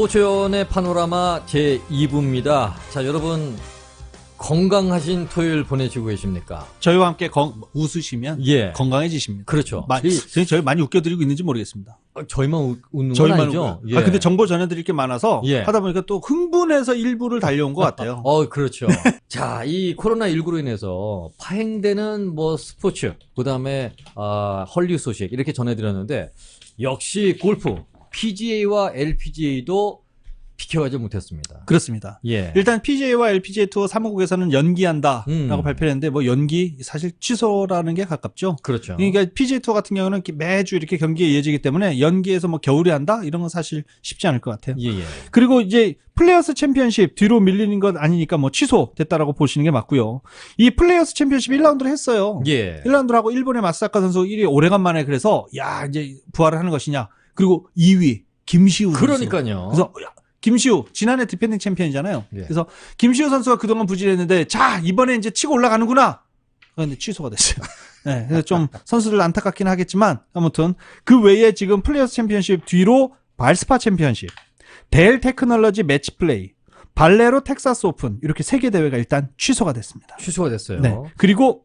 스포츠연의 파노라마 제 2부입니다. 자, 여러분 건강하신 토요일 보내시고 계십니까? 저희와 함께 건- 웃으시면 예. 건강해지십니다. 그렇죠. 마, 선생님 저희 많이 웃겨드리고 있는지 모르겠습니다. 어, 저희만 웃- 웃는 건 저희만 아니죠? 웃겨요. 아 근데 정보 전해드릴 게 많아서 예. 하다 보니까 또 흥분해서 일부를 달려온 것 같아요. 어, 그렇죠. 자, 이 코로나19로 인해서 파행되는 뭐 스포츠, 그 다음에, 아, 헐리우드 소식, 이렇게 전해드렸는데, 역시 골프, PGA와 LPGA도 비켜가지 못했습니다. 그렇습니다. 예. 일단 PGA와 LPGA 투어 사무국에서는 연기한다라고 음. 발표했는데 뭐 연기 사실 취소라는 게 가깝죠. 그렇죠. 그러니까 PGA 투어 같은 경우는 매주 이렇게 경기가 이어지기 때문에 연기해서 뭐 겨울에 한다 이런 건 사실 쉽지 않을 것 같아요. 예, 예. 그리고 이제 플레이어스 챔피언십 뒤로 밀리는 것 아니니까 뭐 취소됐다라고 보시는 게 맞고요. 이 플레이어스 챔피언십 1라운드를 했어요. 예. 1라운드를 하고 일본의 마사카 선수 1위 오래간만에 그래서 야 이제 부활을 하는 것이냐. 그리고 2위 김시우 선수. 그러니까요. 그래서 야, 김시우 지난해 디펜딩 챔피언이잖아요. 예. 그래서 김시우 선수가 그동안 부진했는데 자 이번에 이제 치고 올라가는구나. 그런데 취소가 됐어요. 네, 그래서 좀 선수들 안타깝긴 하겠지만 아무튼 그 외에 지금 플레이어스 챔피언십 뒤로 발스파 챔피언십, 델 테크놀로지 매치 플레이, 발레로 텍사스 오픈 이렇게 세 개 대회가 일단 취소가 됐습니다. 취소가 됐어요. 네. 그리고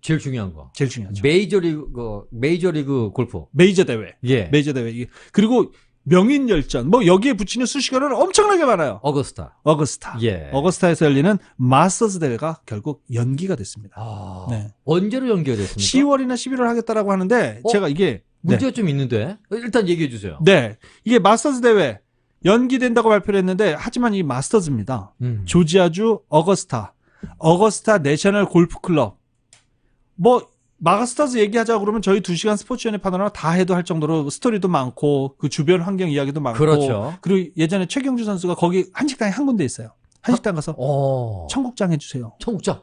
제일 중요한 거. 제일 중요하죠. 메이저리그, 메이저리그 골프. 메이저 대회, 예. 메이저 대회. 그리고 명인 열전, 뭐 여기에 붙이는 수식어는 엄청나게 많아요. 어거스타. 어거스타. 예. 어거스타에서 열리는 마스터즈 대회가 결국 연기가 됐습니다. 아, 네. 언제로 연기가 됐습니까? 10월이나 11월 하겠다라고 하는데 어? 제가 이게 네. 문제가 좀 있는데 일단 얘기해 주세요. 네. 이게 마스터즈 대회 연기된다고 발표를 했는데 하지만 이 마스터즈입니다. 음. 조지아주 어거스타, 어거스타 내셔널 골프 클럽. 뭐 마스터즈 얘기하자 그러면 저희 2시간 스포츠연의 파노라마 다 해도 할 정도로 스토리도 많고 그 주변 환경 이야기도 많고 그렇죠. 그리고 예전에 최경주 선수가 거기 한식당에 한 군데 있어요. 한식당 가서 어. 청국장 해 주세요. 청국장.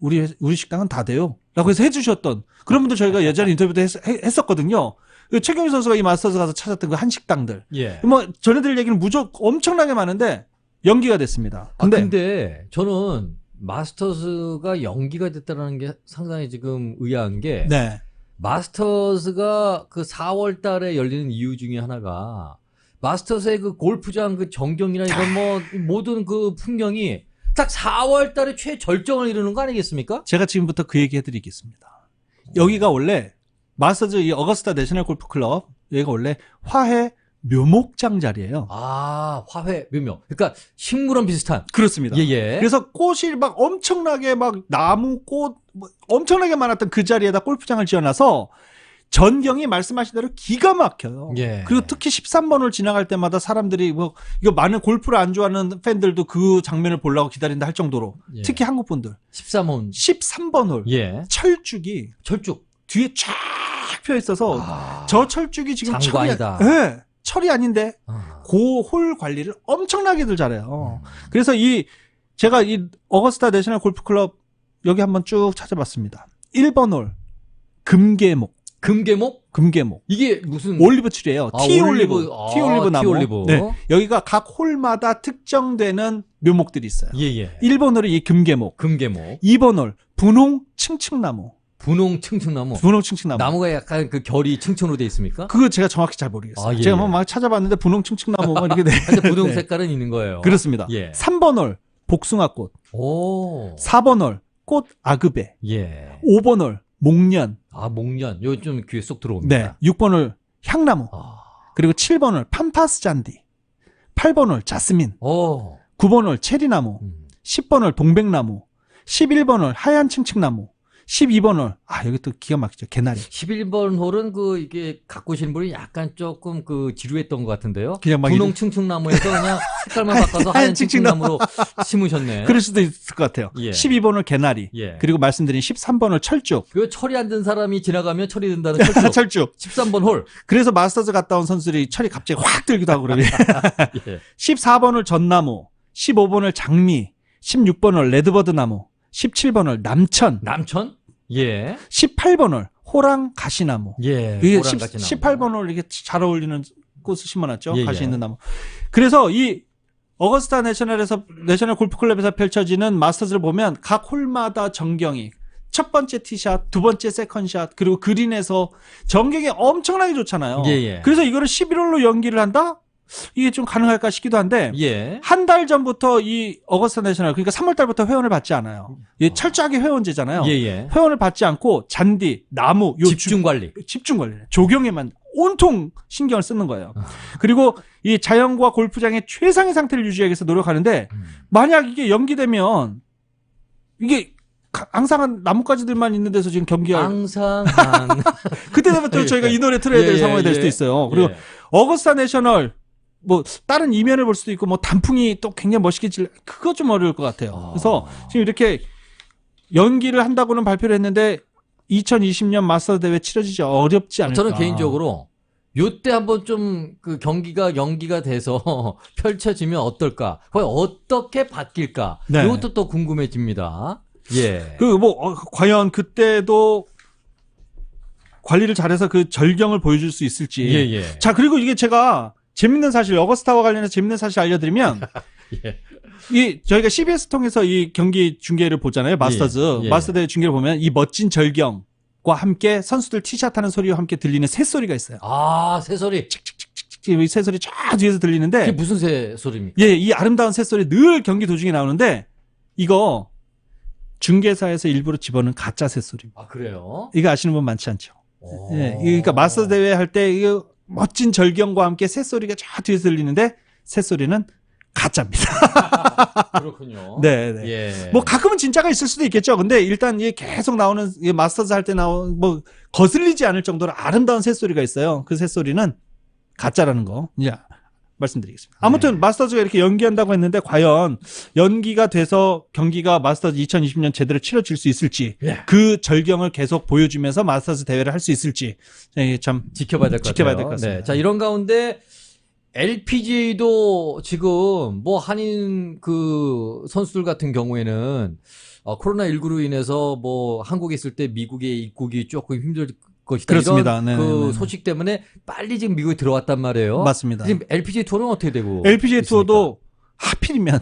우리 회- 우리 식당은 다 돼요. 라고 해서 해 주셨던 그런 분들 저희가 예전에 인터뷰도 했, 었거든요그 최경희 선수가 이 마스터즈 가서 찾았던 그 한식당들. 예. 뭐 전해드릴 얘기는 무조건 엄청나게 많은데 연기가 됐습니다. 근데, 근데, 근데 저는 마스터즈가 연기가 됐다는 게 상당히 지금 의아한 게 네. 마스터즈가 그 4월 달에 열리는 이유 중에 하나가 마스터즈의 그 골프장 그 전경이나 이런 뭐 모든 그 풍경이 딱 4월 달에 최절정을 이루는 거 아니겠습니까? 제가 지금부터 그 얘기 해드리겠습니다. 여기가 원래 마스터즈 이 어거스타 내셔널 골프 클럽 여기가 원래 화해 묘목장 자리예요. 아, 화훼 묘묘. 그러니까 식물원 비슷한. 그렇습니다. 예, 예. 그래서 꽃이 막 엄청나게 막 나무 꽃 뭐 엄청나게 많았던 그 자리에다 골프장을 지어놔서 전경이 말씀하신 대로 기가 막혀요. 예. 그리고 특히 13번을 지나갈 때마다 사람들이 뭐 이거 많은 골프를 안 좋아하는 팬들도 그 장면을 보려고 기다린다 할 정도로 예. 특히 한국 분들 13혼. 13번 홀 예. 철쭉이 철쭉. 뒤에 쫙 펴 있어서 아. 저 철쭉이 지금 장관이다. 철이, 예, 철이 아닌데 아. 그홀 관리를 엄청나게들 잘해요. 음. 그래서 이 제가 이 어거스타 내셔널 골프 클럽 여기 한번 쭉 찾아봤습니다. 1번 홀 금계목 금계목? 금계목 이게 무슨 올리브 트리예요. 아, 티 올리브. 올리브 아, 티 올리브 나무. 티 올리브. 네. 여기가 각 홀마다 특정되는 묘목들이 있어요. 예, 예. 1번 홀이 이 금계목, 금계목. 2번 홀 분홍 층층나무. 분홍 층층나무. 분홍 층층나무. 나무가 약간 그 결이 층층으로 돼 있습니까? 그거 제가 정확히 잘 모르겠어요. 아, 예, 제가 예. 뭐막 찾아봤는데 분홍 층층나무 막 이렇게 돼. 근데 분홍 네. 색깔은 있는 거예요. 그렇습니다. 예. 3번 홀 복숭아꽃, 오. 4번 홀꽃 아그베, 예. 5번 홀 목련, 아, 목련. 요 좀 귀에 쏙 들어옵니다. 네, 6번 홀 향나무, 아. 그리고 7번 홀 팜파스 잔디, 8번 홀 자스민, 오. 9번 홀 체리나무, 음. 10번 홀 동백나무, 11번 홀 하얀 층층나무, 12번 홀, 아, 여기 또 기가 막히죠. 개나리. 11번 홀은 그 이게 갖고 오신 분이 약간 조금 그 지루했던 것 같은데요. 그냥 막 분홍 층층나무에서 그냥 색깔만 바꿔서 하얀 층층나무로 심으셨네. 그럴 수도 있을 것 같아요. 예. 12번 홀 개나리. 예. 그리고 말씀드린 13번 홀 철쭉. 그 철이 안 든 사람이 지나가면 철이 든다는 철쭉. 철쭉. 13번 홀. 그래서 마스터즈 갔다 온 선수들이 철이 갑자기 확 들기도 하고 그러요 예. 14번 홀 전나무, 15번 홀 장미, 16번 홀 레드버드 나무, 17번 홀 남천, 남천? 예. 18번 홀 호랑 가시나무. 예. 이게 호랑같이 나무. 18번 홀 이렇게 잘 어울리는 꽃을 심어놨죠. 예, 가시 예. 있는 나무. 그래서 이 어거스타 내셔널에서 내셔널 골프클럽에서 펼쳐지는 마스터즈를 보면 각 홀마다 전경이 첫 번째 티샷, 두 번째 세컨샷, 그리고 그린에서 전경이 엄청나게 좋잖아요. 예, 예. 그래서 이거를 11홀로 연기를 한다? 이게 좀 가능할까 싶기도 한데 예. 한 달 전부터 이 어거스타 내셔널 그러니까 3월 달부터 회원을 받지 않아요. 이 철저하게 회원제잖아요. 예, 예. 회원을 받지 않고 잔디, 나무, 요 집중 관리. 주- 집중 관리, 조경에만 온통 신경을 쓰는 거예요. 아. 그리고 이 자연과 골프장의 최상의 상태를 유지하기 위해서 노력하는데 음. 만약 이게 연기되면 이게 가- 앙상한 나뭇가지들만 있는 데서 지금 경기할 항상 한 그때 되면 또 저희가 이 노래 틀어야 될 예, 예, 상황이 될 예. 수도 있어요. 그리고 예. 어거스타 내셔널 뭐 다른 이면을 볼 수도 있고 뭐 단풍이 또 굉장히 멋있게 질 그거 좀 어려울 것 같아요. 아. 그래서 지금 이렇게 연기를 한다고는 발표를 했는데 2020년 마스터 대회 치러지지 어렵지 않을까. 저는 개인적으로 요때 한번 좀 그 경기가 연기가 돼서 펼쳐지면 어떨까? 과연 어떻게 바뀔까? 네. 이것도 또 궁금해집니다. 예. 그뭐 과연 그때도 관리를 잘해서 그 절경을 보여줄 수 있을지. 예, 예. 자 그리고 이게 제가 재밌는 사실 어거스타와 관련해서 재밌는 사실 알려드리면 예. 이 저희가 CBS 통해서 이 경기 중계를 보잖아요. 마스터즈 예, 예. 마스터 대회 중계를 보면 이 멋진 절경과 함께 선수들 티샷 하는 소리와 함께 들리는 새 소리가 있어요. 아, 새소리. 이 새소리 쫙 뒤에서 그게 들리는데 무슨 새 소리입니까? 예, 이 아름다운 새 소리 늘 경기 도중에 나오는데 이거 중계사에서 일부러 집어넣은 가짜 새소리입니다. 아, 그래요? 이거 아시는 분 많지 않죠? 오. 예, 그러니까 마스터 대회 할 때 이 멋진 절경과 함께 새소리가 쫙 뒤에서 들리는데 새소리는 가짜입니다. 그렇군요. 네, 네. 예. 뭐 가끔은 진짜가 있을 수도 있겠죠. 근데 일단 이게 계속 나오는 이 마스터즈 할 때 나온 뭐 거슬리지 않을 정도로 아름다운 새소리가 있어요. 그 새소리는 가짜라는 거 이제 말씀드리겠습니다. 아무튼 네. 마스터즈가 이렇게 연기한다고 했는데 과연 연기가 돼서 경기가 마스터즈 2020년 제대로 치러질 수 있을지 예. 그 절경을 계속 보여주면서 마스터즈 대회를 할 수 있을지 이게 참 지켜봐야 될것 같아요. 지켜봐야 될 것 같습니다. 네. 자, 이런 가운데 LPGA도 지금 뭐 한인 그 선수들 같은 경우에는 어, 코로나 19로 인해서 뭐 한국에 있을 때 미국의 입국이 조금 힘들 것이다. 그렇습니다. 이런 네, 그 네, 네. 소식 때문에 빨리 지금 미국에 들어왔단 말이에요. 맞습니다. 지금 LPGA 투어는 어떻게 되고? LPGA 있습니까? 투어도 하필이면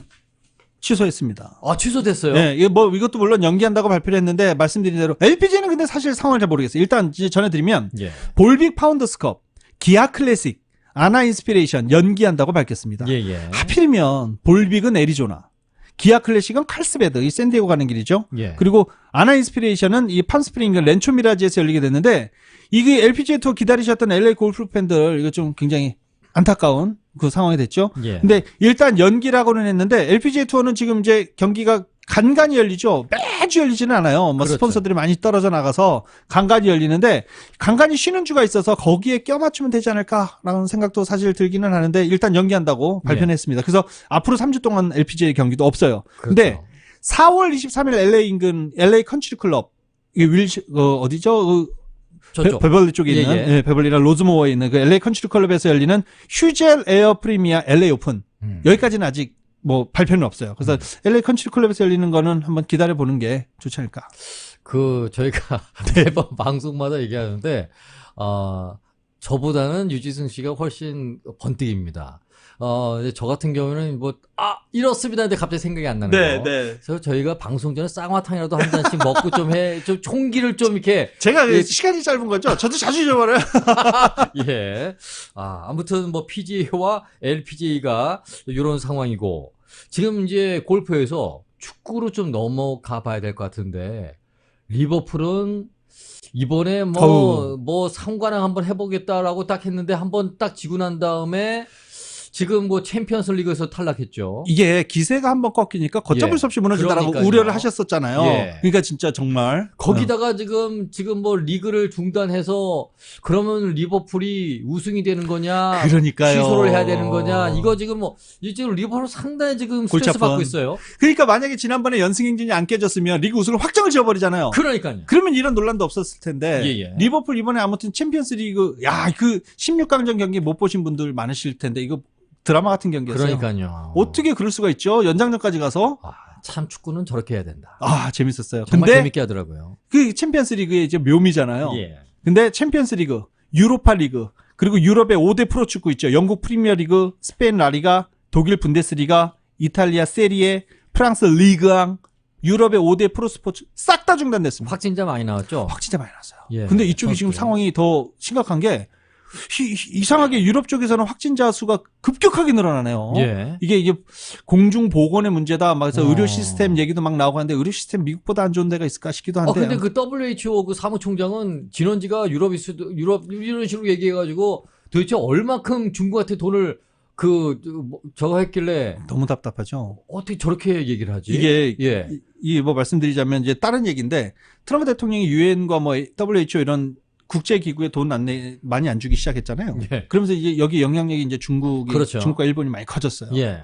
취소했습니다. 아, 취소됐어요. 네, 이게 뭐 이것도 물론 연기한다고 발표를 했는데 말씀드린 대로 LPGA는 근데 사실 상황을 잘 모르겠어요. 일단 전해드리면 예. 볼빅 파운더스컵, 기아 클래식, 아나 인스피레이션 연기한다고 밝혔습니다. 예, 예. 하필이면 볼빅은 애리조나, 기아 클래식은 칼스베드, 이 샌디에고 가는 길이죠. 예. 그리고 아나 인스피레이션은 이 팜스프링 렌초 미라지에서 열리게 됐는데 이게 LPGA 투어 기다리셨던 LA 골프 팬들 이거 좀 굉장히 안타까운 그 상황이 됐죠. 예. 근데 일단 연기라고는 했는데 LPGA 투어는 지금 이제 경기가 간간히 열리죠. 매주 열리지는 않아요. 뭐 그렇죠. 스폰서들이 많이 떨어져 나가서 간간히 열리는데 간간히 쉬는 주가 있어서 거기에 껴맞추면 되지 않을까라는 생각도 사실 들기는 하는데 일단 연기한다고 예. 발표는 했습니다. 그래서 앞으로 3주 동안 LPGA 경기도 없어요. 그렇죠. 근데 4월 23일 LA 인근 LA 컨트리 클럽 이게 윌시 어, 어디죠? 그 저쪽. 베, 벌리 쪽에 예, 있는 예. 예, 베벌리랑 로즈모어에 있는 그 LA 컨트리 클럽에서 열리는 휴젤 에어 프리미아 LA 오픈 음. 여기까지는 아직 뭐 발표는 없어요. 그래서 LA 컨트리 클럽에서 열리는 거는 한번 기다려 보는 게 좋지 않을까. 그 저희가 매번 방송마다 얘기하는데 어 저보다는 유지승 씨가 훨씬 번뜩입니다. 어, 저 같은 경우는 뭐, 아, 이렇습니다. 근데 갑자기 생각이 안 나는 거. 그래서 저희가 방송 전에 쌍화탕이라도 한 잔씩 먹고 좀 해, 좀 총기를 좀 이렇게, 제가 예. 시간이 짧은 거죠. 저도 자주 잊어버려요. 예. 아, 아무튼 뭐 PGA와 LPGA가 이런 상황이고, 지금 이제 골프에서 축구로 좀 넘어가 봐야 될 것 같은데, 리버풀은 이번에 뭐, 어우. 뭐 상관왕 한번 해보겠다라고 딱 했는데, 한번 딱 지고 난 다음에, 지금 뭐 챔피언스 리그에서 탈락했죠. 이게 기세가 한번 꺾이니까 걷잡을 예. 수 없이 무너진다라고 그러니까요. 우려를 하셨었잖아요. 예. 그러니까 진짜 정말 거기다가 지금 지금 뭐 리그를 중단해서 그러면 리버풀이 우승이 되는 거냐? 그러니까요. 취소를 해야 되는 거냐? 이거 지금 뭐이 지금 리버풀 상당히 지금 스트레스. 받고 있어요. 그러니까 만약에 지난번에 연승 행진이 안 깨졌으면 리그 우승을 확정을 지어 버리잖아요. 그러니까요. 그러면 이런 논란도 없었을 텐데 예, 예. 리버풀 이번에 아무튼 챔피언스 리그 야 그 16강전 경기 못 보신 분들 많으실 텐데 이거 드라마 같은 경기였어요. 그러니까요. 어떻게 그럴 수가 있죠? 연장전까지 가서 아, 참 축구는 저렇게 해야 된다. 아 재밌었어요. 정말 근데 재밌게 하더라고요. 그 챔피언스 리그의 이제 묘미잖아요. 예. 근데 챔피언스 리그, 유로파 리그, 그리고 유럽의 5대 프로축구 있죠. 영국 프리미어 리그, 스페인 라리가, 독일 분데스리가, 이탈리아 세리에, 프랑스 리그앙, 유럽의 5대 프로 스포츠 싹 다 중단됐습니다. 확진자 많이 나왔죠? 확 진짜 많이 났어요. 예, 근데 이쪽이 지금. 상황이 더 심각한 게 이, 상하게 유럽 쪽에서는 확진자 수가 급격하게 늘어나네요. 예. 이게 이게 공중 보건의 문제다. 막 그래서 어. 의료 시스템 얘기도 막 나오고 하는데 의료 시스템 미국보다 안 좋은 데가 있을까 싶기도 아, 한데. 근데 그 WHO 그 사무총장은 진원지가 유럽일 수도, 유럽, 이런 식으로 얘기해 가지고 도대체 얼마큼 중국한테 돈을 그, 뭐, 저거 했길래 너무 답답하죠. 어떻게 저렇게 얘기를 하지? 이게 예. 이뭐 말씀드리자면 이제 다른 얘기인데 트럼프 대통령이 유엔과 뭐 WHO 이런 국제 기구에 돈 안 내 많이 안 주기 시작했잖아요. 예. 그러면서 이제 여기 영향력이 이제 중국이 그렇죠. 중국과 일본이 많이 커졌어요. 예.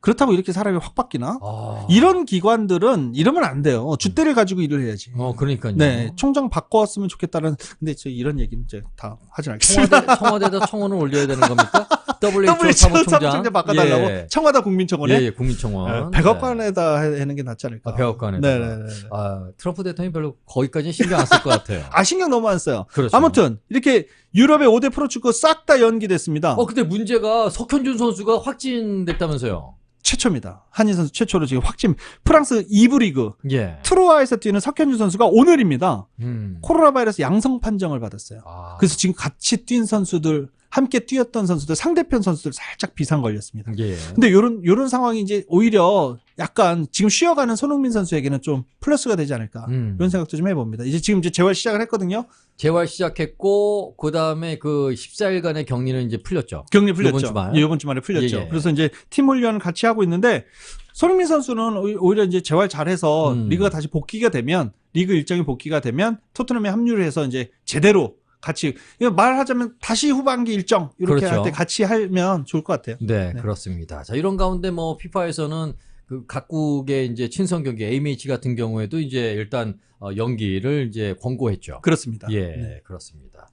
그렇다고 이렇게 사람이 확 바뀌나? 아. 이런 기관들은 이러면 안 돼요. 주대를 가지고 일을 해야지. 어, 그러니까요. 네, 총장 바꿔왔으면 좋겠다는. 근데 저 이런 얘기는 이제 다 하진 않겠습니다. 청와대, 청와대에다 청원을 올려야 되는 겁니까? WHO 사무총장. 바꿔달라고 예. 청와대 국민청원에 예, 예, 국민청원. 네, 백악관에다 하는 게 낫지 않을까. 아, 백악관에다가. 네네네. 아, 트럼프 대통령이 별로 거기까지는 신경 안 쓸 것 같아요. 아 신경 너무 안 써요. 그렇죠. 아무튼 이렇게 유럽의 5대 프로축구 싹 다 연기됐습니다. 어, 근데 문제가 석현준 선수가 확진됐다면서요. 최초입니다. 한인 선수 최초로 지금 확진. 프랑스 2부 리그 예. 트로아에서 뛰는 석현준 선수가 오늘입니다. 음. 코로나 바이러스 양성 판정을 받았어요. 아. 그래서 지금 같이 뛴 선수들, 함께 뛰었던 선수들, 상대편 선수들 살짝 비상 걸렸습니다. 예. 근데 요런 요런 상황이 이제 오히려 약간 지금 쉬어가는 손흥민 선수에게는 좀 플러스가 되지 않을까 음. 이런 생각도 좀 해봅니다. 이제 지금 이제 재활 시작을 했거든요. 재활 시작했고 그 다음에 그 14일간의 격리는 이제 풀렸죠. 격리 풀렸죠. 요번 주말. 예, 이번 주말에 풀렸죠. 예, 예. 그래서 이제 팀 훈련을 같이 하고 있는데 손흥민 선수는 오히- 오히려 이제 재활 잘해서 음. 리그가 다시 복귀가 되면 리그 일정이 복귀가 되면 토트넘에 합류를 해서 이제 제대로 같이 말하자면 다시 후반기 일정 이렇게 그렇죠. 할때 같이 하면 좋을 것 같아요. 네, 네. 그렇습니다. 자, 이런 가운데 뭐 피파에서는 그 각국의 이제 친선 경기 AMH 같은 경우에도 이제 일단 어, 연기를 이제 권고했죠. 그렇습니다. 예, 네. 그렇습니다.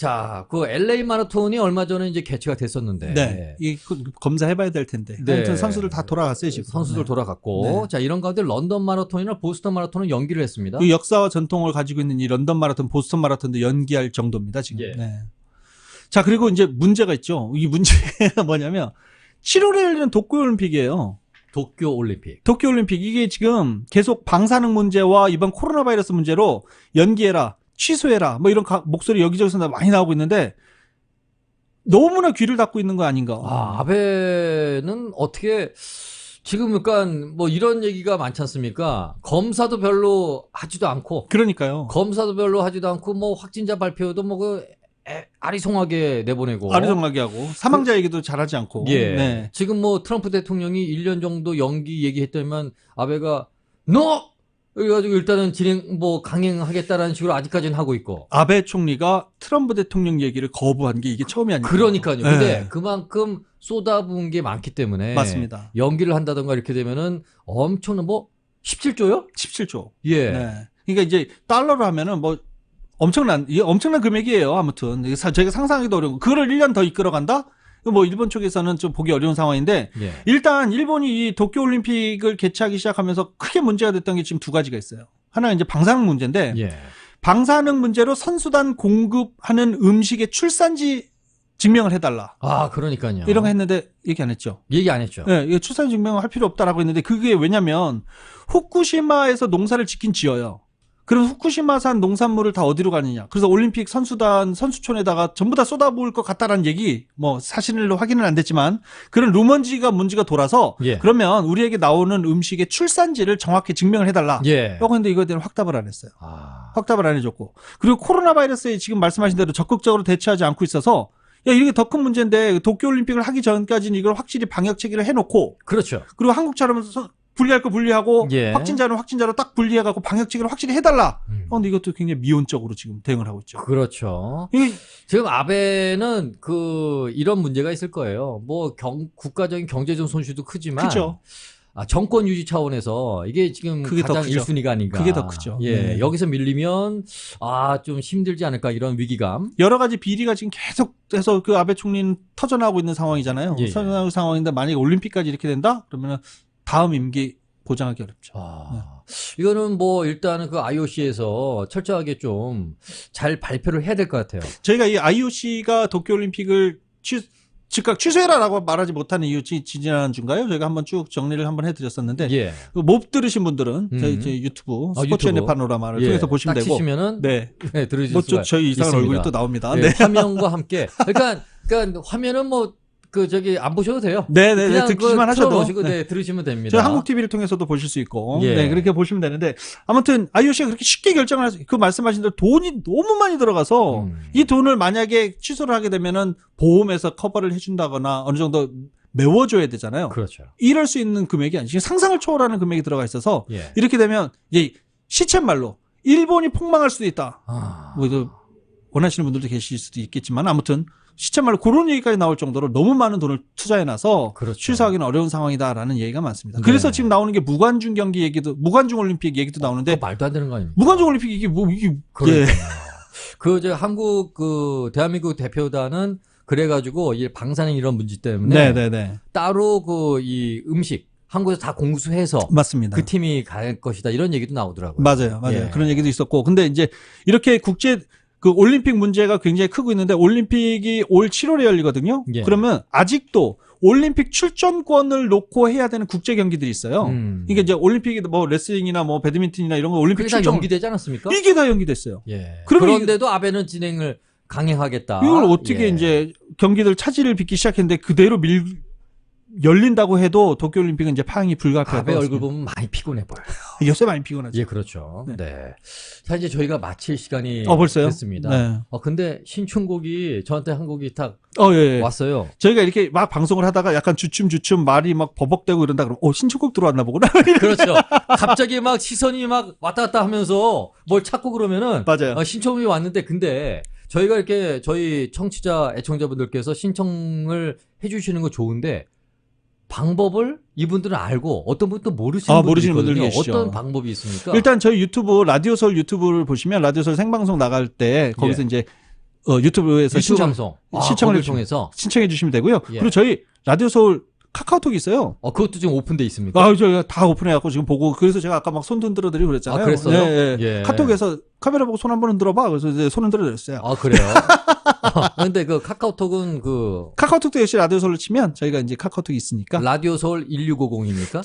자, 그 LA 마라톤이 얼마 전에 이제 개최가 됐었는데 네. 이그 검사해봐야 될 텐데. 네. 아무튼 선수들 다 돌아갔어요 지금. 선수들 네. 돌아갔고 네. 자, 이런 가운데 런던 마라톤이나 보스턴 마라톤은 연기를 했습니다. 그 역사와 전통을 가지고 있는 이 런던 마라톤, 보스턴 마라톤도 연기할 정도입니다 지금. 예. 네. 자 그리고 이제 문제가 있죠. 이 문제가 뭐냐면 7월에 열리는 도쿄올림픽이에요. 도쿄 올림픽. 도쿄올림픽 이게 지금 계속 방사능 문제와 이번 코로나 바이러스 문제로 연기해라, 취소해라, 뭐 이런 가- 목소리 여기저기서 나- 많이 나오고 있는데 너무나 귀를 닫고 있는 거 아닌가. 아, 아베는 어떻게 지금 그러니까 뭐 이런 얘기가 많지 않습니까? 검사도 별로 하지도 않고 그러니까요. 검사도 별로 하지도 않고 뭐 확진자 발표도 뭐그 아리송하게 내보내고 아리송하게 하고 사망자 얘기도 잘하지 않고. 예. 네. 지금 뭐 트럼프 대통령이 1년 정도 연기 얘기했더니만 아베가 너 그래가지고 일단은 진행 뭐 강행하겠다라는 식으로 아직까지는 하고 있고 아베 총리가 트럼프 대통령 얘기를 거부한 게 이게 처음이 아니에요. 그러니까요. 근데 네. 그만큼 쏟아부은 게 많기 때문에 맞습니다. 연기를 한다던가 이렇게 되면은 엄청난 뭐 17조요? 17조. 예. 네. 그러니까 이제 달러로 하면은 뭐 엄청난 이게 엄청난 금액이에요. 아무튼 저희가 상상하기도 어려운 거. 그거를 1년 더 이끌어 간다? 뭐 일본 쪽에서는 좀 보기 어려운 상황인데 예. 일단 일본이 이 도쿄 올림픽을 개최하기 시작하면서 크게 문제가 됐던 게 지금 두 가지가 있어요. 하나는 이제 방사능 문제인데 예. 방사능 문제로 선수단 공급하는 음식의 출산지 증명을 해달라. 아, 그러니까요. 이런 거 했는데 얘기 안 했죠. 얘기 안 했죠. 예, 이거 출산 증명을 할 필요 없다라고 했는데 그게 왜냐면 후쿠시마에서 농사를 짓긴 지어요. 그럼 후쿠시마산 농산물을 다 어디로 가느냐? 그래서 올림픽 선수단 선수촌에다가 전부 다 쏟아부을 것 같다라는 얘기, 뭐 사실로 확인은 안 됐지만 그런 루먼지가 문제가 돌아서 예. 그러면 우리에게 나오는 음식의 출산지를 정확히 증명을 해달라. 예. 라고 했는데 이거에 대한 확답을 안 했어요. 아. 확답을 안 해줬고 그리고 코로나 바이러스에 지금 말씀하신 대로 적극적으로 대처하지 않고 있어서 야 이게 더 큰 문제인데 도쿄올림픽을 하기 전까지는 이걸 확실히 방역 체계를 해놓고 그렇죠. 그리고 한국처럼 서- 분리할 거 분리하고 예. 확진자는 확진자로 딱 분리해갖고 방역 체계를 확실히 해달라. 음. 어, 근데 이것도 굉장히 미온적으로 지금 대응을 하고 있죠. 그렇죠. 이게 지금 아베는 그 이런 문제가 있을 거예요. 뭐 경, 국가적인 경제적 손실도 크지만 크죠. 아, 정권 유지 차원에서 이게 지금 그게 더 가장 크죠. 1순위가 아닌가. 그게 더 크죠. 예. 네. 여기서 밀리면 아, 좀 힘들지 않을까 이런 위기감. 여러 가지 비리가 지금 계속해서 그 아베 총리는 터져나오고 있는 상황이잖아요. 예, 예. 터져나오는 상황인데 만약에 올림픽까지 이렇게 된다? 그러면 다음 임기 보장하기 어렵죠. 아, 이거는 뭐 일단은 그 IOC에서 철저하게 좀 잘 발표를 해야 될 것 같아요. 저희가 이 IOC가 도쿄올림픽을 취, 즉각 취소해라라고 말하지 못하는 이유 지, 지난주인가요? 저희가 한번 쭉 정리를 한번 해드렸었는데 예. 그못 들으신 분들은 음. 저희, 저희 유튜브 아, 스포츠. 의 파노라마를 예. 통해서 보시면 딱 되고 치시면은 네. 네, 들으실 뭐 수가 저, 저희 이상한 있습니다. 얼굴이 또 나옵니다. 네, 네. 화면과 함께. 그러니까, 그러니까 화면은 뭐 그 저기 안 보셔도 돼요. 네, 네, 네. 그냥 듣기만 그 하셔도 틀어놓으시고 네. 네, 들으시면 됩니다. 저희 한국 TV를 통해서도 보실 수 있고, 예. 네, 그렇게 보시면 되는데, 아무튼, IOC가 그렇게 쉽게 결정을 할 수, 그 말씀하신 대로 돈이 너무 많이 들어가서, 음. 이 돈을 만약에 취소를 하게 되면은 보험에서 커버를 해준다거나 어느 정도 메워줘야 되잖아요. 그렇죠. 이럴 수 있는 금액이 아니지. 상상을 초월하는 금액이 들어가 있어서, 예. 이렇게 되면, 이제 시쳇말로, 일본이 폭망할 수도 있다. 아. 뭐, 원하시는 분들도 계실 수도 있겠지만, 아무튼, 시쳇말로 그런 얘기까지 나올 정도로 너무 많은 돈을 투자해놔서, 그렇죠. 취소하기는 어려운 상황이다라는 얘기가 많습니다. 그래서 네. 지금 나오는 게 무관중 경기 얘기도 무관중 올림픽 얘기도 나오는데 그거 말도 안 되는 거 아닙니까? 무관중 올림픽 이게 뭐 이게 예. 그러니까요. 그저 한국 그 대한민국 대표단은 그래가지고 이 방사능 이런 문제 때문에 네네네 따로 그 이 음식 한국에서 다 공수해서 맞습니다. 그 팀이 갈 것이다 이런 얘기도 나오더라고요. 맞아요, 맞아요. 예. 그런 얘기도 있었고 근데 이제 이렇게 국제 그 올림픽 문제가 굉장히 크고 있는데 올림픽이 올 7월에 열리거든요. 예. 그러면 아직도 올림픽 출전권을 놓고 해야 되는 국제 경기들이 있어요. 음. 이게 이제 올림픽이 뭐 레슬링이나 뭐 배드민턴이나 이런 거 올림픽 다 출전 연기되지 않았습니까? 이게 다 연기됐어요. 예. 그런데도 아베는 진행을 강행하겠다. 이걸 어떻게 예. 이제 경기들 차질을 빚기 시작했는데 그대로 밀 열린다고 해도 도쿄올림픽은 이제 파행이 불가피할 아베 것 얼굴. 보면 많이 피곤해 보여요. 요새 많이 피곤하죠. 예, 그렇죠. 네. 네. 자, 이제 저희가 마칠 시간이 어 벌써요? 됐습니다. 네. 어, 근데 신춘곡이 저한테 한 곡이 딱 어 예. 예. 왔어요. 저희가 이렇게 막 방송을 하다가 약간 주춤주춤 말이 막 버벅대고 이런다 그러면 어 신청곡 들어왔나 보구나. 그렇죠. 갑자기 막 시선이 막 왔다 갔다 하면서 뭘 찾고 그러면은 맞아요. 어, 신청이 왔는데 근데 저희가 이렇게 저희 청취자 애청자분들께서 신청을 해 주시는 거 좋은데 방법을 이분들은 알고 어떤 또 모르시는 아, 분들이 모르시는 분들. 계시죠. 어떤 방법이 있습니까? 일단 저희 유튜브 라디오솔 유튜브를 보시면 라디오솔 생방송 나갈 때 거기서 예. 이제 어, 유튜브에서 유튜브 신청, 방송 아, 해주시면- 통해서 신청해 주시면 되고요. 예. 그리고 저희 라디오솔 카카오톡이 있어요. 어 그것도 지금 오픈돼 있습니까? 아, 저희가 다 오픈해갖고 지금 보고, 그래서 제가 아까 막 손 흔들어 드리고 그랬잖아요. 아, 그랬어요? 예, 예. 예. 카톡에서 카메라 보고 손 한 번 흔들어 봐. 그래서 이제 손 흔들어 드렸어요. 아 그래요? 아, 근데 그 카카오톡은 그 카카오톡도 역시 라디오솔로 치면 저희가 이제 카카오톡이 있으니까. 라디오 서울 1650입니까?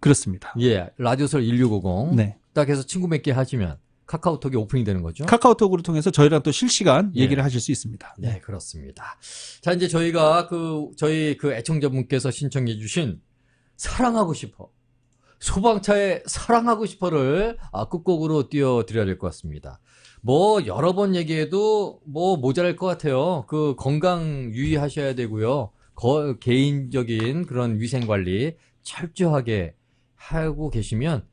그렇습니다. 예, 라디오 서울 1650. 네. 딱 해서 친구 맺기 하시면 카카오톡이 오픈이 되는 거죠? 카카오톡으로 통해서 저희랑 또 실시간 예. 얘기를 하실 수 있습니다. 네, 그렇습니다. 자, 이제 저희가 그, 저희 그 애청자분께서 신청해주신 사랑하고 싶어. 소방차의 사랑하고 싶어를 아, 끝곡으로 띄워드려야 될 것 같습니다. 뭐, 여러 번 얘기해도 뭐 모자랄 것 같아요. 그 건강 유의하셔야 되고요. 거, 개인적인 그런 위생관리 철저하게 하고 계시면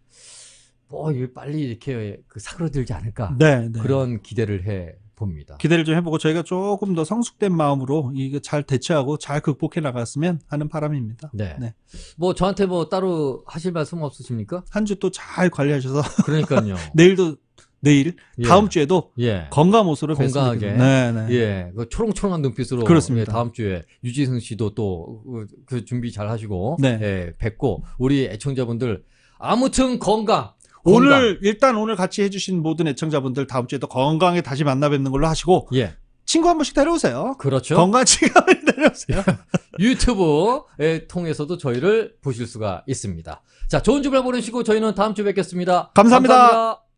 뭐, 빨리 이렇게 그 사그러들지 않을까. 네, 네. 그런 기대를 해 봅니다. 기대를 좀 해보고 저희가 조금 더 성숙된 마음으로 이거 잘 대처하고 잘 극복해 나갔으면 하는 바람입니다. 네. 네. 뭐 저한테 뭐 따로 하실 말씀 없으십니까? 한 주 또 잘 관리하셔서 그러니까요. 내일도 내일 예. 다음 주에도 예. 건강 모습으로 건강하게. 네, 네. 예. 그 초롱초롱한 눈빛으로 그렇습니다. 예, 다음 주에 유지승 씨도 또 그 준비 잘 하시고 네. 예, 뵙고 우리 애청자분들 아무튼 건강. 오늘 일단 오늘 같이 해주신 모든 애청자분들 다음 주에도 건강에 다시 만나 뵙는 걸로 하시고 건강. 예. 친구 한 번씩 데려오세요. 그렇죠. 건강 친구 한 데려오세요. 유튜브에 통해서도 저희를 보실 수가 있습니다. 자, 좋은 주말 보내시고 저희는 다음 주에 뵙겠습니다 감사합니다. 감사합니다.